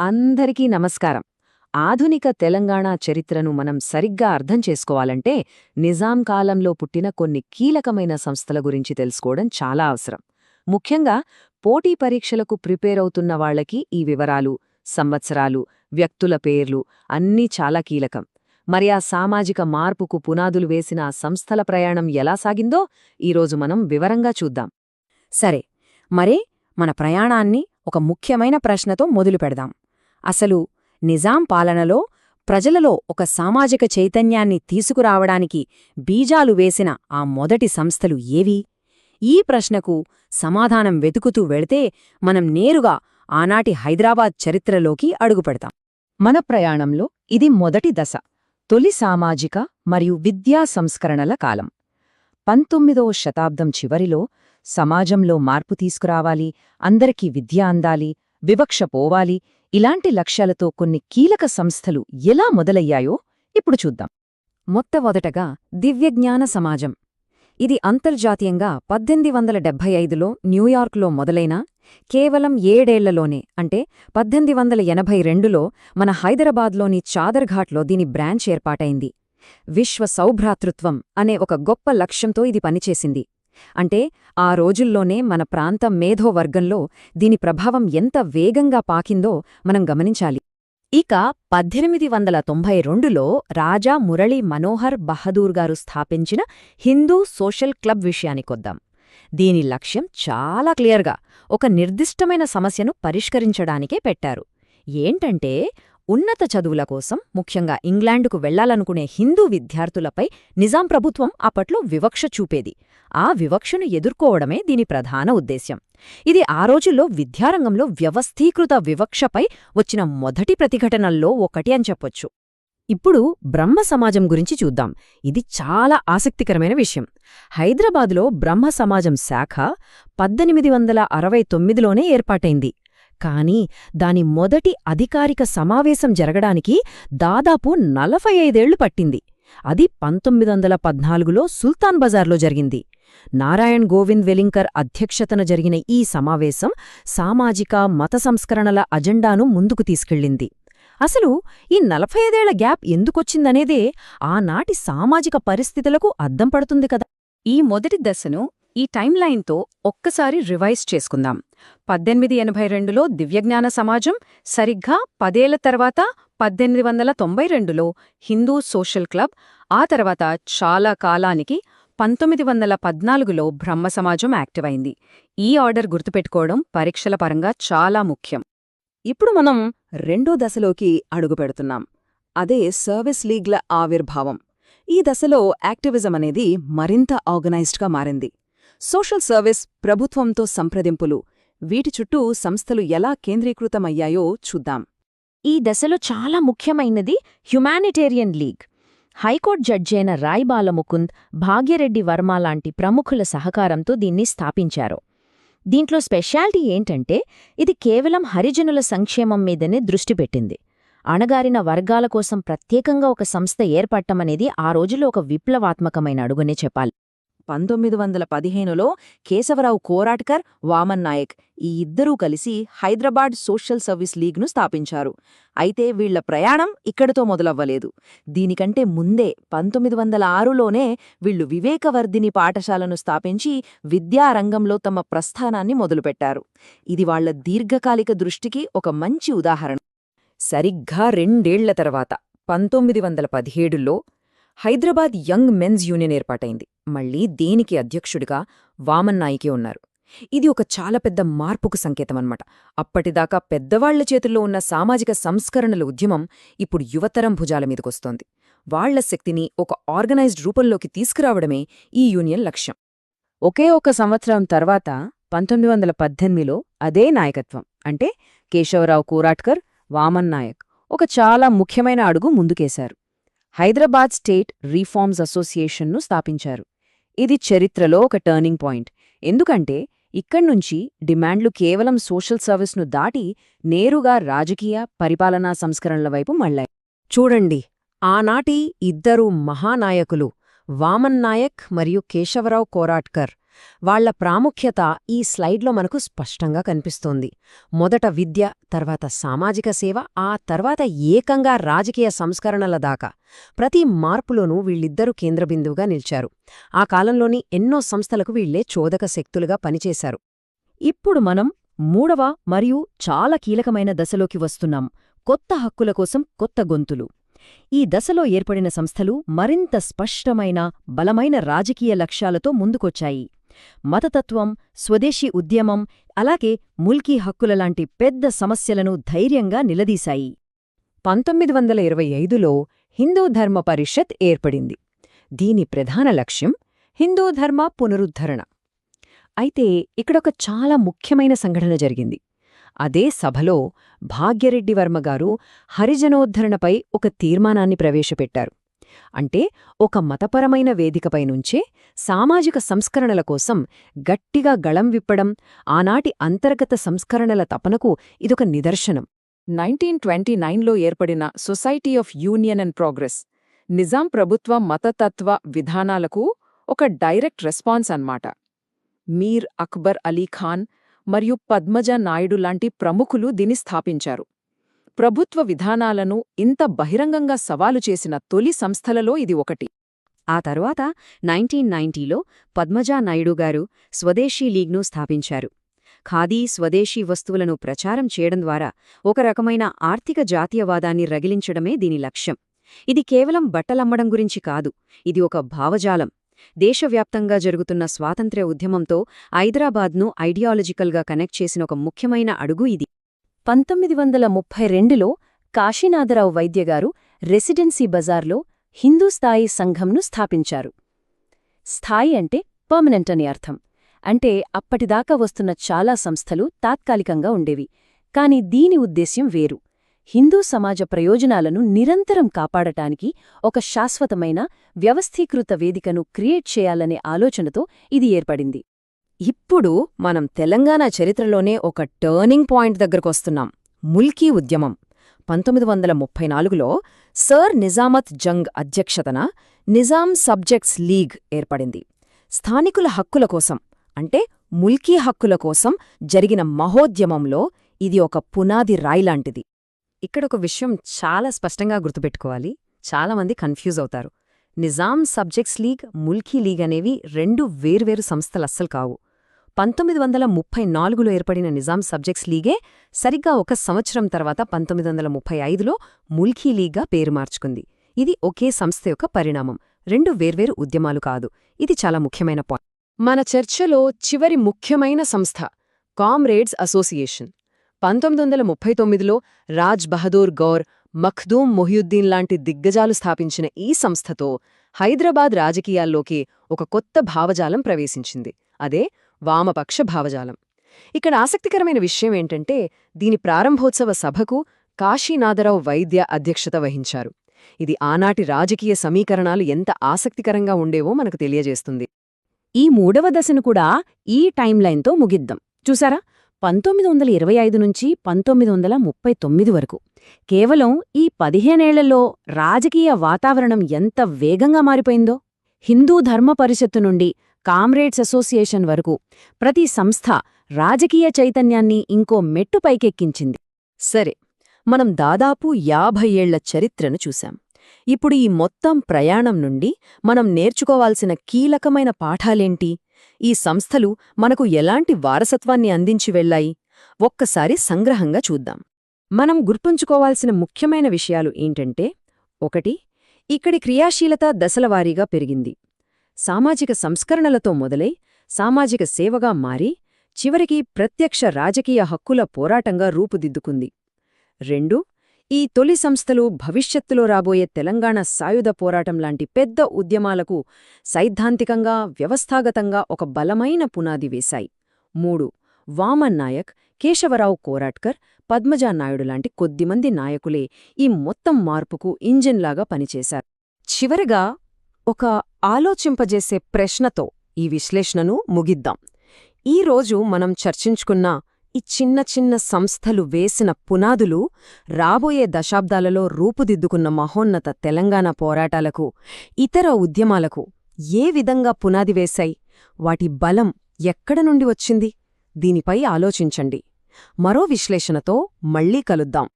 అందరికీ నమస్కారం. ఆధునిక తెలంగాణ చరిత్రను మనం సరిగ్గా అర్థం చేసుకోవాలంటే నిజాం కాలంలో పుట్టిన కొన్ని కీలకమైన సంస్థల గురించి తెలుసుకోవడం చాలా అవసరం. ముఖ్యంగా పోటీ పరీక్షలకు ప్రిపేర్ అవుతున్న వాళ్ళకి ఈ వివరాలు సంవత్సరాలు వ్యక్తుల పేర్లు అన్నీ చాలా కీలకం. మరి ఆ సామాజిక మార్పుకు పునాదులు వేసిన ఆ సంస్థల ప్రయాణం ఎలా సాగిందో ఈరోజు మనం వివరంగా చూద్దాం. సరే మరే మన ప్రయాణాన్ని ఒక ముఖ్యమైన ప్రశ్నతో మొదలుపెడదాం. అసలు నిజాం పాలనలో ప్రజలలో ఒక సామాజిక చైతన్యాన్ని తీసుకురావడానికి బీజాలు వేసిన ఆ మొదటి సంస్థలు ఏవి? ఈ ప్రశ్నకు సమాధానం వెతుకుతూ వెళితే మనం నేరుగా ఆనాటి హైదరాబాద్ చరిత్రలోకి అడుగుపెడతాం. మన ప్రయాణంలో ఇది మొదటి దశ తొలి సామాజిక మరియు విద్యా సంస్కరణల కాలం. పంతొమ్మిదవ శతాబ్దం చివరిలో సమాజంలో మార్పు తీసుకురావాలి అందరికీ విద్య అందాలి వివక్ష పోవాలి ఇలాంటి లక్ష్యాలతో కొన్ని కీలక సంస్థలు ఎలా మొదలయ్యాయో ఇప్పుడు చూద్దాం. మొట్టమొదటగా దివ్యజ్ఞాన సమాజం. ఇది అంతర్జాతీయంగా పద్దెనిమిది వందల డెబ్బై ఐదులో న్యూయార్క్లో మొదలైన కేవలం ఏడేళ్ళలోనే అంటే పద్దెనిమిది వందల ఎనభై రెండులో మన హైదరాబాద్లోని చాదర్ఘాట్లో దీని బ్రాంచ్ ఏర్పాటైంది. విశ్వ సౌభ్రాతృత్వం అనే ఒక గొప్ప లక్ష్యంతో ఇది పనిచేసింది. అంటే ఆ రోజుల్లోనే మన ప్రాంతం మేధోవర్గంలో దీని ప్రభావం ఎంత వేగంగా పాకిందో మనం గమనించాలి. ఇక పద్దెనిమిది వందల తొంభై రెండులో రాజా మురళీ మనోహర్ బహదూర్ గారు స్థాపించిన హిందూ సోషల్ క్లబ్ విషయానికొద్దాం దీని లక్ష్యం చాలా క్లియర్గా ఒక నిర్దిష్టమైన సమస్యను పరిష్కరించడానికే పెట్టారు. ఏంటంటే ఉన్నత చదువుల కోసం ముఖ్యంగా ఇంగ్లాండుకు వెళ్ళాలనుకునే హిందూ విద్యార్థులపై నిజాం ప్రభుత్వం అప్పట్లో వివక్ష చూపేది. ఆ వివక్షను ఎదుర్కోవడమే దీని ప్రధాన ఉద్దేశ్యం. ఇది ఆ రోజుల్లో విద్యారంగంలో వ్యవస్థీకృత వివక్షపై వచ్చిన మొదటి ప్రతిఘటనల్లో ఒకటి అని చెప్పొచ్చు. ఇప్పుడు బ్రహ్మ సమాజం గురించి చూద్దాం. ఇది చాలా ఆసక్తికరమైన విషయం. హైదరాబాదులో బ్రహ్మ సమాజం శాఖ పద్దెనిమిది వందల అరవై తొమ్మిదిలోనే ఏర్పాటైంది. కానీ దాని మొదటి అధికారిక సమావేశం జరగడానికి దాదాపు నలభై ఐదేళ్ళు పట్టింది. అది పంతొమ్మిది వందల పద్నాలుగులో సుల్తాన్ బజార్లో జరిగింది. నారాయణ్ గోవింద్ వెలింకర్ అధ్యక్షతన జరిగిన ఈ సమావేశం సామాజిక మత సంస్కరణల అజెండాను ముందుకు తీసుకెళ్ళింది. అసలు ఈ నలభై ఐదేళ్ళ గ్యాప్ ఎందుకొచ్చిందనేదే ఆనాటి సామాజిక పరిస్థితులకు అద్దం పడుతుంది కదా. ఈ మొదటి దశను ఈ టైంలైన్తో ఒక్కసారి రివైజ్ చేసుకుందాం. పద్దెనిమిది ఎనభై రెండులో దివ్యజ్ఞాన సమాజం సరిగ్గా పదేళ్ళ తర్వాత పద్దెనిమిది వందల తొంభై రెండులో హిందూ సోషల్ క్లబ్ ఆ తర్వాత చాలా కాలానికి పంతొమ్మిది వందల పద్నాలుగులో బ్రహ్మ సమాజం యాక్టివ్ అయింది ఈ ఆర్డర్ గుర్తుపెట్టుకోవడం పరీక్షల పరంగా చాలా ముఖ్యం. ఇప్పుడు మనం రెండో దశలోకి అడుగుపెడుతున్నాం అదే సర్వీస్ లీగ్ల ఆవిర్భావం. ఈ దశలో యాక్టివిజం అనేది మరింత ఆర్గనైజ్డ్గా మారింది. సోషల్ సర్వీస్ ప్రభుత్వంతో సంప్రదింపులు వీటి చుట్టూ సంస్థలు ఎలా కేంద్రీకృతమయ్యాయో చూద్దాం. ఈ దశలో చాలా ముఖ్యమైనది హ్యుమానిటేరియన్ లీగ్. హైకోర్టు జడ్జైన రాయ్ బాలముకుంద్ భాగ్యరెడ్డి వర్మ లాంటి ప్రముఖుల సహకారంతో దీన్ని స్థాపించారు. దీంట్లో స్పెషాలిటీ ఏంటంటే ఇది కేవలం హరిజనుల సంక్షేమం మీదనే దృష్టి పెట్టింది. అణగారిన వర్గాల కోసం ప్రత్యేకంగా ఒక సంస్థ ఏర్పట్టమనేది ఆ రోజులో ఒక విప్లవాత్మకమైన అడుగునే చెప్పాలి. పంతొమ్మిది వందల పదిహేనులో కేశవరావు కోరాట్కర్ వామన్ నాయక్ ఈ ఇద్దరూ కలిసి హైదరాబాద్ సోషల్ సర్వీస్ లీగ్ను స్థాపించారు. అయితే వీళ్ళ ప్రయాణం ఇక్కడితో మొదలవ్వలేదు. దీనికంటే ముందే పంతొమ్మిది వందల ఆరులోనే వీళ్ళు వివేకవర్ధిని పాఠశాలను స్థాపించి విద్యారంగంలో తమ ప్రస్థానాన్ని మొదలుపెట్టారు. ఇది వాళ్ళ దీర్ఘకాలిక దృష్టికి ఒక మంచి ఉదాహరణ. సరిగ్గా రెండేళ్ళ తర్వాత పంతొమ్మిది వందల పదిహేడులో హైదరాబాద్ యంగ్ మెన్స్ యూనియన్ ఏర్పాటైంది. మళ్ళీ దీనికి అధ్యక్షుడిగా వామన్నాయికే ఉన్నారు. ఇది ఒక చాలా పెద్ద మార్పుకు సంకేతమన్నమాట. అప్పటిదాకా పెద్దవాళ్ళ చేతుల్లో ఉన్న సామాజిక సంస్కరణల ఉద్యమం ఇప్పుడు యువతరం భుజాల మీదకొస్తోంది. వాళ్ళ శక్తిని ఒక ఆర్గనైజ్డ్ రూపంలోకి తీసుకురావడమే ఈ యూనియన్ లక్ష్యం. ఒకే ఒక సంవత్సరం తర్వాత పంతొమ్మిది వందల పద్దెనిమిదిలో అదే నాయకత్వం అంటే కేశవరావు కూరాట్కర్ వామన్ నాయక్ ఒక చాలా ముఖ్యమైన అడుగు ముందుకేశారు. హైదరాబాద్ స్టేట్ రీఫార్మ్స్ అసోసియేషన్ను స్థాపించారు. ఇది చరిత్రలో ఒక టర్నింగ్ పాయింట్. ఎందుకంటే ఇక్కడ్నుంచి డిమాండ్లు కేవలం సోషల్ సర్వీస్ను దాటి నేరుగా రాజకీయ పరిపాలనా సంస్కరణల వైపు మళ్ళాయి. చూడండి ఆనాటి ఇద్దరు మహానాయకులు వామన్ నాయక్ మరియు కేశవరావు కోరాట్కర్. వాళ్ళ ప్రాముఖ్యత ఈ స్లైడ్లో మనకు స్పష్టంగా కనిపిస్తోంది. మొదట విద్య తర్వాత సామాజిక సేవ ఆ తర్వాత ఏకంగా రాజకీయ సంస్కరణల దాకా. ప్రతి మార్పులోనూ వీళ్ళిద్దరూ కేంద్రబిందువుగా నిలిచారు. ఆ కాలంలోని ఎన్నో సంస్థలకు వీళ్ళే చోదక శక్తులుగా పనిచేశారు. ఇప్పుడు మనం మూడవ మరియు చాలా కీలకమైన దశలోకి వస్తున్నాం. కొత్త హక్కుల కోసం కొత్త గొంతులు. ఈ దశలో ఏర్పడిన సంస్థలు మరింత స్పష్టమైన బలమైన రాజకీయ లక్ష్యాలతో ముందుకొచ్చాయి. మతతత్వం స్వదేశీ ఉద్యమం అలాగే ముల్కీ హక్కుల లాంటి పెద్ద సమస్యలను ధైర్యంగా నిలదీశాయి. పంతొమ్మిది వందల ఇరవై ఐదులో హిందూ ధర్మ పరిషత్ ఏర్పడింది. దీని ప్రధాన లక్ష్యం హిందూ ధర్మ పునరుద్ధరణ. అయితే ఇక్కడొక చాలా ముఖ్యమైన సంఘటన జరిగింది. అదే సభలో భాగ్యరెడ్డి వర్మగారు హరిజనోద్ధరణపై ఒక తీర్మానాన్ని ప్రవేశపెట్టారు. అంటే ఒక మతపరమైన వేదికపై నుంచే సామాజిక సంస్కరణల కోసం గట్టిగా గళం విప్పడం ఆనాటి అంతర్గత సంస్కరణల తపనకు ఇదొక నిదర్శనం. నైన్టీన్ ట్వంటీ నైన్లో ఏర్పడిన society of union and progress Nizam ప్రభుత్వ మతతత్వ విధానాలకు ఒక డైరెక్ట్ రెస్పాన్స్ అన్నమాట. మీర్ అక్బర్ అలీ ఖాన్ మరియు పద్మజ నాయుడు లాంటి ప్రముఖులు దీని స్థాపించారు. ప్రభుత్వ విధానాలను ఇంత బహిరంగంగా సవాలు చేసిన తొలి సంస్థలలో ఇది ఒకటి. ఆ తరువాత నైన్టీన్ నైన్టీలో పద్మజా నాయుడు గారు స్వదేశీ లీగ్ను స్థాపించారు. ఖాదీ స్వదేశీ వస్తువులను ప్రచారం చేయడం ద్వారా ఒక రకమైన ఆర్థిక జాతీయవాదాన్ని రగిలించడమే దీని లక్ష్యం. ఇది కేవలం బట్టలమ్మడం గురించి కాదు ఇది ఒక భావజాలం. దేశవ్యాప్తంగా జరుగుతున్న స్వాతంత్ర్య ఉద్యమంతో హైదరాబాద్ను ఐడియాలజికల్గా కనెక్ట్ చేసిన ఒక ముఖ్యమైన అడుగు ఇది. పంతొమ్మిది వందల ముప్పై రెండులో కాశీనాథరావు వైద్యగారు రెసిడెన్సీ బజార్లో హిందూ స్థాయి సంఘంను స్థాపించారు. స్థాయి అంటే పర్మనెంట్ అని అర్థం. అంటే అప్పటిదాకా వస్తున్న చాలా సంస్థలు తాత్కాలికంగా ఉండేవి. కాని దీని ఉద్దేశ్యం వేరు. హిందూ సమాజ ప్రయోజనాలను నిరంతరం కాపాడటానికి ఒక శాశ్వతమైన వ్యవస్థీకృత వేదికను క్రియేట్ చేయాలనే ఆలోచనతో ఇది ఏర్పడింది. ఇప్పుడు మనం తెలంగాణ చరిత్రలోనే ఒక టర్నింగ్ పాయింట్ దగ్గరకొస్తున్నాం. ముల్కీ ఉద్యమం. పంతొమ్మిది వందల ముప్పై నాలుగులో సర్ నిజామత్ జంగ్ అధ్యక్షతన నిజాం సబ్జెక్ట్స్ లీగ్ ఏర్పడింది. స్థానికుల హక్కుల కోసం అంటే ముల్కీ హక్కుల కోసం జరిగిన మహోద్యమంలో ఇది ఒక పునాది రాయిలాంటిది ఇక్కడొక విషయం చాలా స్పష్టంగా గుర్తుపెట్టుకోవాలి. చాలామంది కన్ఫ్యూజ్ అవుతారు. Nizam subjects league Mulki league అనేవి రెండు వేర్వేరు సంస్థలస్సలు కావు. పంతొమ్మిది వందల ముప్పై నాలుగులో ఏర్పడిన నిజాం సబ్జెక్ట్స్ లీగే సరిగ్గా ఒక సంవత్సరం తర్వాత పంతొమ్మిది వందల ముప్పై ఐదులో ముల్కీ లీగ్గా పేరు మార్చుకుంది. ఇది ఒకే సంస్థ యొక్క పరిణామం. రెండు వేర్వేరు ఉద్యమాలు కాదు. ఇది చాలా ముఖ్యమైన పాయింట్. మన చర్చలో చివరి ముఖ్యమైన సంస్థ కామ్రేడ్స్ అసోసియేషన్. పంతొమ్మిది వందల ముప్పై తొమ్మిదిలో రాజ్ బహదూర్ గౌర్ మఖ్దూమ్ మొహియుద్దీన్ లాంటి దిగ్గజాలు స్థాపించిన ఈ సంస్థతో హైదరాబాద్ రాజకీయాల్లోకి ఒక కొత్త భావజాలం ప్రవేశించింది. అదే వామపక్ష భావజాలం. ఇక్కడ ఆసక్తికరమైన విషయం ఏంటంటే దీని ప్రారంభోత్సవ సభకు కాశీనాథరావు వైద్య అధ్యక్షత వహించారు. ఇది ఆనాటి రాజకీయ సమీకరణాలు ఎంత ఆసక్తికరంగా ఉండేవో మనకు తెలియజేస్తుంది. ఈ మూడవ దశను కూడా ఈ టైంలైన్తో ముగిద్దాం. చూసారా? పంతొమ్మిది వందల ఇరవై ఐదు నుంచి పంతొమ్మిది వందల ముప్పై తొమ్మిది వరకు. కేవలం ఈ పదిహేనేళ్ళలో రాజకీయ వాతావరణం ఎంత వేగంగా మారిపోయిందో. హిందూ ధర్మ పరిషత్తు నుండి కామ్రేడ్స్ అసోసియేషన్ వరకు ప్రతి సంస్థ రాజకీయ చైతన్యాన్ని ఇంకో మెట్టు పైకెక్కించింది. సరే మనం దాదాపు యాభై ఏళ్ళ చరిత్రను చూశాం. ఇప్పుడు ఈ మొత్తం ప్రయాణం నుండి మనం నేర్చుకోవాల్సిన కీలకమైన పాఠాలేంటి? ఈ సంస్థలు మనకు ఎలాంటి వారసత్వాన్ని అందించి వెళ్ళాయి ఒక్కసారి సంగ్రహంగా చూద్దాం. మనం గుర్తుంచుకోవాల్సిన ముఖ్యమైన విషయాలు ఏంటంటే ఒకటి ఇక్కడి క్రియాశీలత దశలవారీగా పెరిగింది. సామాజిక సంస్కరణలతో మొదలై సామాజిక సేవగా మారి చివరికి ప్రత్యక్ష రాజకీయ హక్కుల పోరాటంగా రూపుదిద్దుకుంది. రెండు ఈ తొలి సంస్థలు భవిష్యత్తులో రాబోయే తెలంగాణ సాయుధ పోరాటం లాంటి పెద్ద ఉద్యమాలకు సైద్ధాంతికంగా వ్యవస్థాగతంగా ఒక బలమైన పునాది వేశాయి. మూడు వామన్ నాయక్ కేశవరావు కోరాట్కర్ పద్మజా నాయుడు లాంటి కొద్దిమంది నాయకులే ఈ మొత్తం మార్పుకు ఇంజిన్లాగా పనిచేశారు. చివరగా ఒక ఆలోచింపజేసే ప్రశ్నతో ఈ విశ్లేషణను ముగిద్దాం. ఈరోజు మనం చర్చించుకున్న ఈ చిన్న చిన్న సంస్థలు వేసిన పునాదులు రాబోయే దశాబ్దాలలో రూపుదిద్దుకున్న మహోన్నత తెలంగాణ పోరాటాలకు ఇతర ఉద్యమాలకు ఏ విధంగా పునాది వేశాయి వాటి బలం ఎక్కడ నుండి వచ్చింది? దీనిపై ఆలోచించండి. మరో విశ్లేషణతో మళ్ళీ కలుద్దాం.